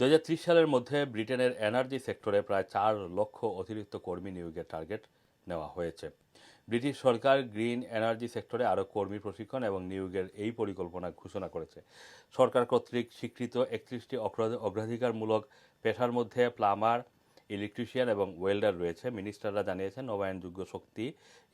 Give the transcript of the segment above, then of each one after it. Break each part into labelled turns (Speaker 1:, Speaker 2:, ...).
Speaker 1: দু হাজার ত্রিশ সালের মধ্যে ব্রিটেনের এনার্জি সেক্টরে প্রায় চার লক্ষ অতিরিক্ত কর্মী নিয়োগের টার্গেট নেওয়া হয়েছে। ব্রিটিশ সরকার গ্রিন এনার্জি সেক্টরে আরও কর্মী প্রশিক্ষণ এবং নিয়োগের এই পরিকল্পনা ঘোষণা করেছে। সরকার কর্তৃক স্বীকৃত একত্রিশটি অগ্রাধিকারমূলক পেশার মধ্যে প্লামার, ইলেকট্রিশিয়ান এবং ওয়েল্ডার রয়েছে। মিনিস্টাররা জানিয়েছেন, নবায়নযোগ্য শক্তি,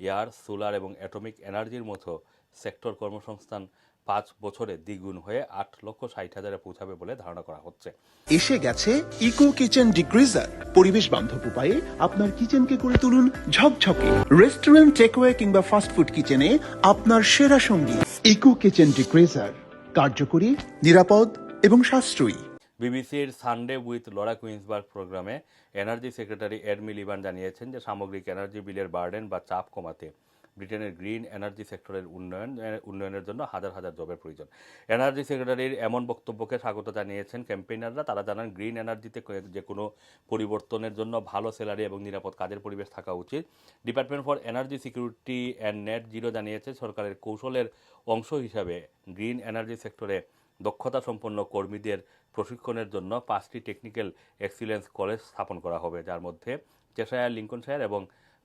Speaker 1: এয়ার, সোলার এবং অ্যাটমিক এনার্জির মতো সেক্টর কর্মসংস্থান পাঁচ বছরে দ্বিগুণ হয়ে আট লক্ষ ষাট হাজারে পৌঁছাবে বলে ধারণা করা হচ্ছে।
Speaker 2: এসে গেছে ইকো কিচেন ডিগ্রিজার পরিবেশ বান্ধব উপায়ে আপনার কিচেনকে করে তুলুন ঝকঝকে। রেস্টুরেন্ট টেকওয়ে কিংবা ফাস্টফুড কিচেনে আপনার সেরা সঙ্গী। ইকো কিচেন ডিগ্রিজার কার্যকরী নিরাপদ এবং সাশ্রয়ী।
Speaker 1: বিবিসির সানডে উইথ লরা কুইন্সবার্গ প্রোগ্রামে এনার্জি সেক্রেটারি এড মিলিবান জানিয়েছেন যে সামগ্রিক এনার্জি বিলের বার্ডেন বা চাপ কমাতে। ব্রিটেনের গ্রিন এনার্জি সেক্টরের উন্নয়ন উন্নয়নের জন্য হাজার হাজার জবের প্রয়োজন। এনার্জি সেক্রেটারির এমন বক্তব্যকে স্বাগত জানিয়েছেন ক্যাম্পেইনাররা। তারা জানান, গ্রিন এনার্জিতে যে কোনো পরিবর্তনের জন্য ভালো স্যালারি এবং নিরাপদ কাজের পরিবেশ থাকা উচিত। Department for energy security and net zero জানিয়েছে, সরকারের কৌশলের অংশ হিসাবে গ্রিন এনার্জি সেক্টরে দক্ষতা সম্পন্ন কর্মীদের প্রশিক্ষণের জন্য পাঁচটি টেকনিক্যাল এক্সিলেন্স কলেজ স্থাপন করা হবে। যার মধ্যে চেশায়ার, লিঙ্কনশায়ার এবং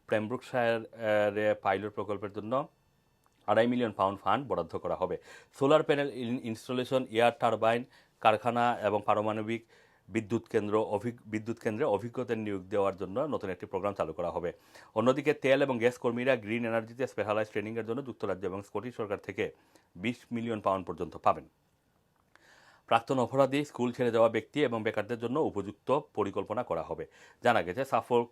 Speaker 1: প্রেমব্রুকশায়ারে পাইলট প্রকল্পের জন্য আড়াই মিলিয়ন পাউন্ড ফান্ড বরাদ্দ করা হবে। Solar panel installation, air turbine, কারখানা এবং পারমাণবিক বিদ্যুৎ কেন্দ্র বিদ্যুৎ কেন্দ্রে অভিজ্ঞতার নিয়োগ দেওয়ার জন্য নতুন একটি প্রোগ্রাম চালু করা হবে। অন্যদিকে তেল এবং গ্যাস কর্মীরা গ্রিন এনার্জিতে স্পেশালাইজ ট্রেনিংয়ের জন্য যুক্তরাজ্য এবং স্কটিশ সরকার থেকে বিশ মিলিয়ন পাউন্ড পর্যন্ত পাবেন। প্রাক্তন অপরাধী, স্কুল ছেড়ে যাওয়া ব্যক্তি এবং বেকারদের জন্য উপযুক্ত পরিকল্পনা করা হবে। জানা গেছে সাফোর্ক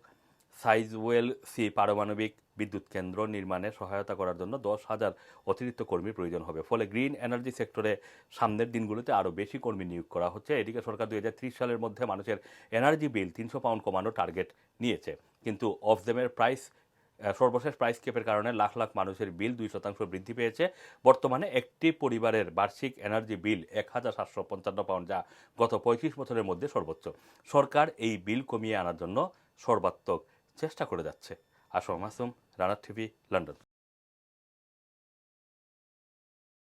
Speaker 1: সাইজওয়েল সি পারমাণবিক বিদ্যুৎ কেন্দ্র নির্মাণে সহায়তা করার জন্য দশ হাজার অতিরিক্ত কর্মীর প্রয়োজন হবে। ফলে গ্রিন এনার্জি সেক্টরে সামনের দিনগুলোতে আরও বেশি কর্মী নিয়োগ করা হচ্ছে। এদিকে সরকার দু হাজার ত্রিশ সালের মধ্যে মানুষের এনার্জি বিল তিনশো পাউন্ড কমানোর টার্গেট নিয়েছে। কিন্তু অফজেমের প্রাইস সর্বশেষ প্রাইস কেপের কারণে লাখ লাখ মানুষের বিল দুই শতাংশ বৃদ্ধি পেয়েছে। বর্তমানে একটি পরিবারের বার্ষিক এনার্জি বিল এক হাজার সাতশো পঞ্চান্ন পাউন্ড, যা গত পঁয়ত্রিশ বছরের মধ্যে সর্বোচ্চ। সরকার এই বিল কমিয়ে আনার জন্য সর্বাত্মক চেষ্টা করে যাচ্ছে। আসো মাসুম রানার টিভি লন্ডন।